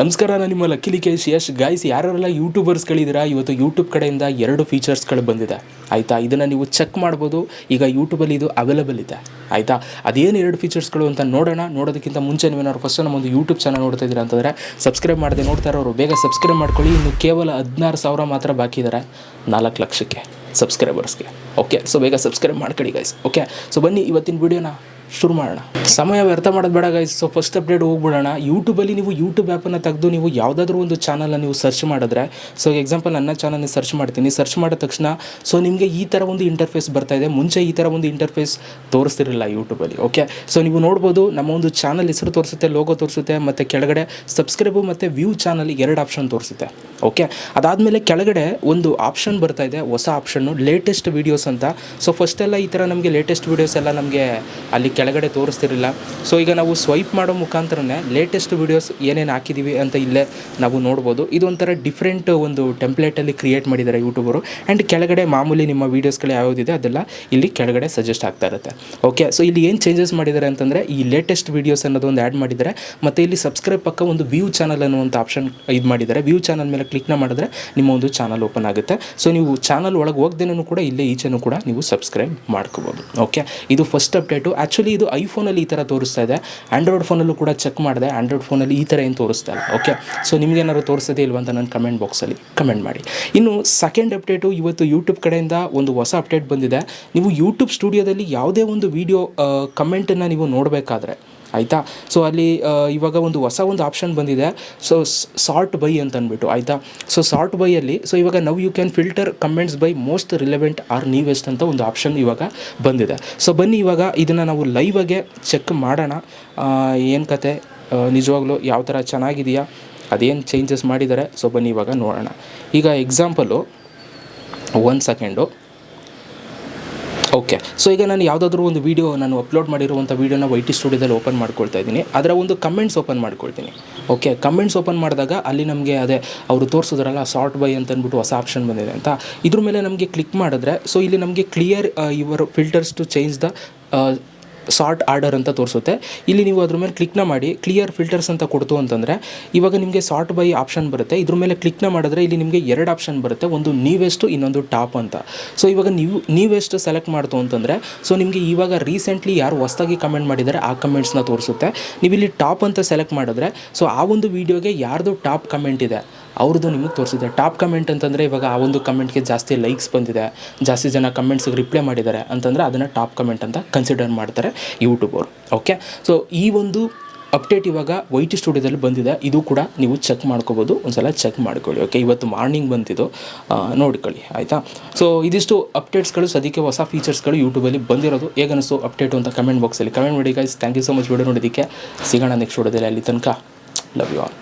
ನಮಸ್ಕಾರ, ನಾನು ನಿಮ್ಮ ಲಕ್ಕಿಲಿ ಕೇಶ್ ಯಶ್. ಗಾಯ್ಸ್ ಯಾರೆಲ್ಲ ಯೂಟ್ಯೂಬರ್ಸ್ಗಳಿದ್ದೀರಾ ಇವತ್ತು ಯೂಟ್ಯೂಬ್ ಕಡೆಯಿಂದ ಎರಡು ಫೀಚರ್ಸ್ಗಳು ಬಂದಿದೆ. ಆಯಿತಾ? ಇದನ್ನು ನೀವು ಚೆಕ್ ಮಾಡ್ಬೋದು. ಈಗ ಯೂಟ್ಯೂಬಲ್ಲಿ ಇದು ಅವೈಲೇಬಲ್ ಇದೆ. ಆಯಿತಾ? ಅದೇನು ಎರಡು ಫೀಚರ್ಸ್ಗಳು ಅಂತ ನೋಡೋಣ. ನೋಡೋದಕ್ಕಿಂತ ಮುಂಚೆ ನೀವೇನಾದ್ರು ಫಸ್ಟ್ ನಮ್ಮೊಂದು ಯೂಟ್ಯೂಬ್ ಚಾನಲ್ ನೋಡ್ತಾ ಇದ್ದೀರಾ ಅಂತಂದರೆ ಸಬ್ಸ್ಕ್ರೈಬ್ ಮಾಡದೆ ನೋಡ್ತಾ ಇರೋರು, ಬೇಗ ಸಬ್ಸ್ಕ್ರೈಬ್ ಮಾಡ್ಕೊಳ್ಳಿ. ಇನ್ನು ಕೇವಲ ಹದಿನಾರು ಸಾವಿರ ಮಾತ್ರ ಬಾಕಿ ಇದ್ದಾರೆ ನಾಲ್ಕು ಲಕ್ಷಕ್ಕೆ ಸಬ್ಸ್ಕ್ರೈಬರ್ಸ್ಗೆ ಓಕೆ ಸೊ ಬೇಗ ಸಬ್ಸ್ಕ್ರೈಬ್ ಮಾಡ್ಕೊಳ್ಳಿ ಗೈಸ್ ಓಕೆ ಸೊ ಬನ್ನಿ ಇವತ್ತಿನ ವಿಡಿಯೋನ ಶುರು ಮಾಡೋಣ. ಸಮಯ ವ್ಯರ್ಥ ಮಾಡೋದು ಬೇಡ ಗೈಸ್ ಸೊ ಫಸ್ಟ್ ಅಪ್ಡೇಟ್ ಹೋಗ್ಬಿಡೋಣ. ಯೂಟ್ಯೂಬಲ್ಲಿ ನೀವು ಯೂಟ್ಯೂಬ್ ಆ್ಯಪನ್ನು ತೆಗೆದು ನೀವು ಯಾವುದಾದ್ರೂ ಒಂದು ಚಾನಲನ್ನು ನೀವು ಸರ್ಚ್ ಮಾಡಿದ್ರೆ ಸೊ ಎಕ್ಸಾಂಪಲ್ ನನ್ನ ಚಾನಲ್ನ ಸರ್ಚ್ ಮಾಡ್ತೀನಿ. ಸರ್ಚ್ ಮಾಡಿದ ತಕ್ಷಣ ಸೊ ನಿಮಗೆ ಈ ಥರ ಒಂದು ಇಂಟರ್ಫೇಸ್ ಬರ್ತಾ ಇದೆ. ಮುಂಚೆ ಈ ಥರ ಒಂದು ಇಂಟರ್ಫೇಸ್ ತೋರಿಸ್ತಿರಲಿಲ್ಲ ಯೂಟ್ಯೂಬಲ್ಲಿ ಓಕೆ ಸೊ ನೀವು ನೋಡ್ಬೋದು, ನಮ್ಮ ಒಂದು ಚಾನಲ್ ಹೆಸರು ತೋರಿಸುತ್ತೆ ಲೋಗೋ ತೋರಿಸುತ್ತೆ, ಮತ್ತು ಕೆಳಗಡೆ ಸಬ್ಸ್ಕ್ರೈಬು ಮತ್ತು ವ್ಯೂ ಚಾನಲ್ ಎರಡು ಆಪ್ಷನ್ ತೋರಿಸುತ್ತೆ ಓಕೆ ಅದಾದಮೇಲೆ ಕೆಳಗಡೆ ಒಂದು ಆಪ್ಷನ್ ಬರ್ತಾ ಇದೆ, ಹೊಸ ಆಪ್ಷನ್ನು ಲೇಟೆಸ್ಟ್ ವೀಡಿಯೋಸ್ ಅಂತ. ಸೊ ಫಸ್ಟೆಲ್ಲ ಈ ಥರ ನಮಗೆ ಲೇಟೆಸ್ಟ್ ವೀಡಿಯೋಸ್ ಎಲ್ಲ ನಮಗೆ ಅಲ್ಲಿ ಕೆಳಗಡೆ ತೋರಿಸ್ತಿರಲಿಲ್ಲ. ಸೊ ಈಗ ನಾವು ಸ್ವೈಪ್ ಮಾಡೋ ಮುಖಾಂತರನೇ ಲೇಟೆಸ್ಟ್ ವೀಡಿಯೋಸ್ ಏನೇನು ಹಾಕಿದ್ದೀವಿ ಅಂತ ಇಲ್ಲೇ ನಾವು ನೋಡ್ಬೋದು. ಇದೊಂಥರ ಡಿಫ್ರೆಂಟ್ ಒಂದು ಟೆಂಪ್ಲೇಟಲ್ಲಿ ಕ್ರಿಯೇಟ್ ಮಾಡಿದ್ದಾರೆ ಯೂಟ್ಯೂಬರು ಆ್ಯಂಡ್ ಕೆಳಗಡೆ ಮಾಮೂಲಿ ನಿಮ್ಮ ವೀಡಿಯೋಸ್ಗಳು ಯಾವುದಿದೆ ಅದೆಲ್ಲ ಇಲ್ಲಿ ಕೆಳಗಡೆ ಸಜೆಸ್ಟ್ ಆಗ್ತಾ ಇರುತ್ತೆ. ಓಕೆ ಸೊ ಇಲ್ಲಿ ಏನು ಚೇಂಜಸ್ ಮಾಡಿದ್ದಾರೆ ಅಂತಂದರೆ ಈ ಲೇಟೆಸ್ಟ್ ವೀಡಿಯೋಸ್ ಅನ್ನೋದೊಂದು ಆ್ಯಡ್ ಮಾಡಿದ್ದಾರೆ. ಮತ್ತು ಇಲ್ಲಿ ಸಬ್ಸ್ಕ್ರೈಬ್ ಪಕ್ಕ ಒಂದು ವ್ಯೂ ಚಾನಲ್ ಅನ್ನುವಂಥ ಆಪ್ಷನ್ ಇದು ಮಾಡಿದ್ದಾರೆ. ವ್ಯೂ ಚಾನಲ್ ಮೇಲೆ ಕ್ಲಿಕ್ನ ಮಾಡಿದ್ರೆ ನಿಮ್ಮ ಒಂದು ಚಾನಲ್ ಓಪನ್ ಆಗುತ್ತೆ. ಸೊ ನೀವು ಚಾನಲ್ ಒಳಗೆ ಹೋಗ್ದೇನೂ ಕೂಡ ಇಲ್ಲೇ ಈಚೆನೂ ಕೂಡ ನೀವು ಸಬ್ಸ್ಕ್ರೈಬ್ ಮಾಡ್ಕೋಬೋದು. ಓಕೆ ಇದು ಫಸ್ಟ್ ಅಪ್ಡೇಟು ಆ್ಯಕ್ಚುಲಿ ಇದು ಐಫೋನಲ್ಲಿ ಈ ಥರ ತೋರಿಸ್ತಾ ಇದೆ. ಆ್ಯಂಡ್ರಾಯ್ಡ್ ಫೋನಲ್ಲೂ ಕೂಡ ಚೆಕ್ ಮಾಡಿದೆ. ಆ್ಯಂಡ್ರಾಯ್ಡ್ ಫೋನಲ್ಲಿ ಈ ಥರ ಏನು ತೋರಿಸ್ತಾ ಇಲ್ಲ. ಓಕೆ ಸೊ ನಿಮ್ಗೇನಾದ್ರು ತೋರಿಸೋದೇ ಇಲ್ವಾ ಅಂತ ನನ್ನ ಕಮೆಂಟ್ ಬಾಕ್ಸಲ್ಲಿ ಕಮೆಂಟ್ ಮಾಡಿ. ಇನ್ನು ಸೆಕೆಂಡ್ ಅಪ್ಡೇಟು ಇವತ್ತು ಯೂಟ್ಯೂಬ್ ಕಡೆಯಿಂದ ಒಂದು ಹೊಸ ಅಪ್ಡೇಟ್ ಬಂದಿದೆ. ನೀವು ಯೂಟ್ಯೂಬ್ ಸ್ಟುಡಿಯೋದಲ್ಲಿ ಯಾವುದೇ ಒಂದು ವೀಡಿಯೋ ಕಮೆಂಟನ್ನು ನೀವು ನೋಡಬೇಕಾದ್ರೆ ಆಯಿತಾ? ಸೊ ಅಲ್ಲಿ ಇವಾಗ ಒಂದು ಹೊಸ ಒಂದು ಆಪ್ಷನ್ ಬಂದಿದೆ. ಸೊ ಸಾರ್ಟ್ ಬೈ ಅಂತ ಅಂದ್ಬಿಟ್ಟು ಆಯಿತಾ ಸೊ ಸಾರ್ಟ್ ಬೈಯಲ್ಲಿ ಸೊ ಇವಾಗ now you can filter comments by most relevant or newest ಅಂತ ಒಂದು ಆಪ್ಷನ್ ಇವಾಗ ಬಂದಿದೆ. ಸೊ ಬನ್ನಿ ಇವಾಗ ಇದನ್ನು ನಾವು ಲೈವಾಗೆ ಚೆಕ್ ಮಾಡೋಣ. ಏನು ಕತೆ? ನಿಜವಾಗ್ಲೂ ಯಾವ ಥರ ಚೆನ್ನಾಗಿದೆಯಾ? ಅದೇನು ಚೇಂಜಸ್ ಮಾಡಿದ್ದಾರೆ ಸೊ ಬನ್ನಿ ಇವಾಗ ನೋಡೋಣ. ಈಗ ಎಕ್ಸಾಂಪಲು ಒಂದು ಸೆಕೆಂಡು ಓಕೆ ಸೊ ಈಗ ನಾನು ಯಾವುದಾದ್ರೂ ಒಂದು ವೀಡಿಯೋ ನಾನು ಅಪ್ಲೋಡ್ ಮಾಡಿರುವಂಥ ವೀಡಿಯೋನ ವೈ ಟಿ ಸ್ಟುಡಿಯೋದಲ್ಲಿ ಓಪನ್ ಮಾಡ್ಕೊಳ್ತಾ ಇದ್ದೀನಿ. ಅದರ ಒಂದು ಕಮೆಂಟ್ಸ್ ಓಪನ್ ಮಾಡ್ಕೊಳ್ತೀನಿ. ಓಕೆ ಕಮೆಂಟ್ಸ್ ಓಪನ್ ಮಾಡಿದಾಗ ಅಲ್ಲಿ ನಮಗೆ ಅದೇ ಅವರು ತೋರಿಸಿದ್ರಲ್ಲ ಸಾರ್ಟ್ ಬೈ ಅಂತ ಅಂದ್ಬಿಟ್ಟು ಹೊಸ ಆಪ್ಷನ್ ಬಂದಿದೆ ಅಂತ. ಇದ್ರ ಮೇಲೆ ನಮಗೆ ಕ್ಲಿಕ್ ಮಾಡಿದ್ರೆ ಸೊ ಇಲ್ಲಿ ನಮಗೆ clear your filters to change the sort order ಅಂತ ತೋರಿಸುತ್ತೆ. ಇಲ್ಲಿ ನೀವು ಅದ್ರ ಮೇಲೆ ಕ್ಲಿಕ್ನ ಮಾಡಿ ಕ್ಲಿಯರ್ ಫಿಲ್ಟರ್ಸ್ ಅಂತ ಕೊಡ್ತು ಅಂತಂದರೆ, ಇವಾಗ ನಿಮಗೆ ಸಾರ್ಟ್ ಬೈ ಆಪ್ಷನ್ ಬರುತ್ತೆ. ಇದ್ರ ಮೇಲೆ ಕ್ಲಿಕ್ನ ಮಾಡಿದ್ರೆ ಇಲ್ಲಿ ನಿಮಗೆ ಎರಡು ಆಪ್ಷನ್ ಬರುತ್ತೆ. ಒಂದು ನೀವೆಷ್ಟು, ಇನ್ನೊಂದು ಟಾಪ್ ಅಂತ. ಸೊ ಇವಾಗ ನೀವು, ನೀವೆಷ್ಟು ಸೆಲೆಕ್ಟ್ ಮಾಡ್ತು ಅಂತಂದರೆ ಸೊ ನಿಮಗೆ ಇವಾಗ ರೀಸೆಂಟ್ಲಿ ಯಾರು ಹೊಸದಾಗಿ ಕಮೆಂಟ್ ಮಾಡಿದ್ದಾರೆ ಆ ಕಮೆಂಟ್ಸ್ನ ತೋರಿಸುತ್ತೆ. ನೀವು ಇಲ್ಲಿ ಟಾಪ್ ಅಂತ ಸೆಲೆಕ್ಟ್ ಮಾಡಿದ್ರೆ ಸೊ ಆ ಒಂದು ವೀಡಿಯೋಗೆ ಯಾರ್ದು ಟಾಪ್ ಕಮೆಂಟ್ ಇದೆ? ಅವ್ರದ್ದು ನಿಮಗೆ ತೋರಿಸಿದೆ. ಟಾಪ್ ಕಮೆಂಟ್ ಅಂತಂದರೆ ಇವಾಗ ಆ ಒಂದು ಕಮೆಂಟ್ಗೆ ಜಾಸ್ತಿ ಲೈಕ್ಸ್ ಬಂದಿದೆ. ಜಾಸ್ತಿ ಜನ ಕಮೆಂಟ್ಸ್ಗೆ ರಿಪ್ಲೈ ಮಾಡಿದ್ದಾರೆ ಅಂತಂದರೆ ಅದನ್ನು ಟಾಪ್ ಕಮೆಂಟ್ ಅಂತ ಕನ್ಸಿಡರ್ ಮಾಡ್ತಾರೆ ಯೂಟ್ಯೂಬವರು ಓಕೆ ಸೊ ಈ ಒಂದು ಅಪ್ಡೇಟ್ ಇವಾಗ ವೈಟ್ ಸ್ಟುಡಿಯೋದಲ್ಲಿ ಬಂದಿದೆ. ಇದು ಕೂಡ ನೀವು ಚೆಕ್ ಮಾಡ್ಕೋಬೋದು. ಒಂದ್ಸಲ ಚೆಕ್ ಮಾಡ್ಕೊಳ್ಳಿ. ಓಕೆ ಇವತ್ತು ಮಾರ್ನಿಂಗ್ ಬಂದಿದ್ದು ನೋಡ್ಕೊಳ್ಳಿ. ಆಯಿತಾ? ಸೊ ಇದಿಷ್ಟು ಅಪ್ಡೇಟ್ಸ್ಗಳು ಸದ್ಯಕ್ಕೆ ಹೊಸ ಫೀಚರ್ಸ್ಗಳು ಯೂಟ್ಯೂಬಲ್ಲಿ ಬಂದಿರೋದು. ಹೇಗನಿಸ್ತು ಅಪ್ಡೇಟು ಅಂತ ಕಮೆಂಟ್ ಬಾಕ್ಸಲ್ಲಿ ಕಮೆಂಟ್ ಮಾಡಿ guys thank you so much video ನೋಡೋದಕ್ಕೆ ಸಿಗೋಣ ನೆಕ್ಸ್ಟ್ ವಿಡಿಯೋದಲ್ಲಿ ಅಲ್ಲಿ ತನಕ ಲವ್ ಯು ಆಲ್